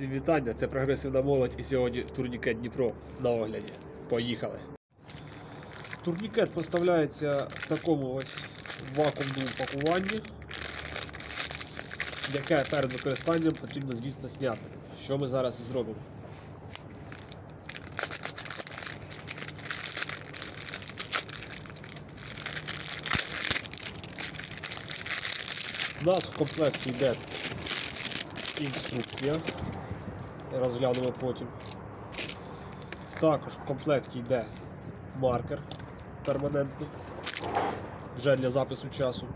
Всім вітання, це прогресивна молодь і сьогодні турнікет Дніпро на огляді. Поїхали. Турнікет поставляється в такому ось вакуумному пакуванні, яке перед використанням потрібно, звісно, зняти. Що ми зараз і зробимо. У нас в комплекті йде інструкція. Розглянемо потім. Також в комплекті йде маркер перманентний, вже для запису часу.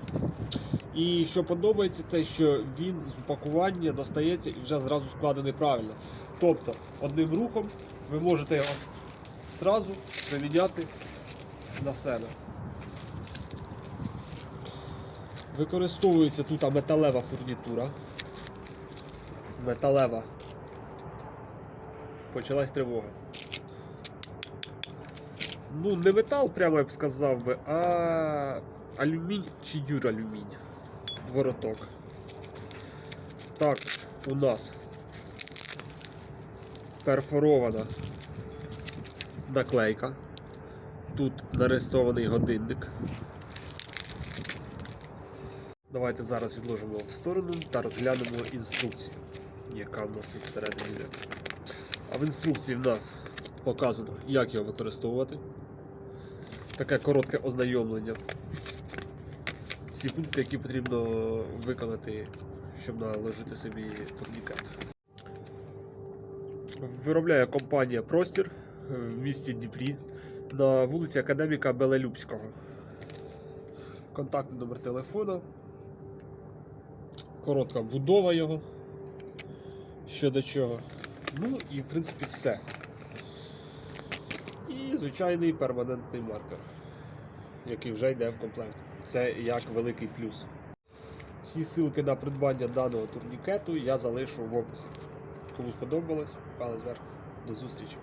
І що подобається, те, що він з упакування достається і вже зразу складений правильно. Тобто, одним рухом ви можете його зразу заміняти на себе. Використовується тут металева фурнітура. Металева. Почалась тривога. Ну, не метал, прямо я б сказав би, а алюмінь чи дюралюмінь. Вороток. Також у нас перфорована наклейка. Тут нарисований годинник. Давайте зараз відложимо його в сторону та розглянемо інструкцію, яка в нас всередині. А в інструкції в нас показано, як його використовувати. Таке коротке ознайомлення. Всі пункти, які потрібно виконати, щоб наложити собі турнікет. Виробляє компанія Простір в місті Дніпрі на вулиці Академіка Белелюбського. Контактний номер телефона. Коротка будова його. Що до чого. Ну і в принципі все. І звичайний перманентний маркер, який вже йде в комплект. Це як великий плюс. Всі ссылки на придбання даного турнікету я залишу в описі. Кому сподобалось, палець вверх. До зустрічі!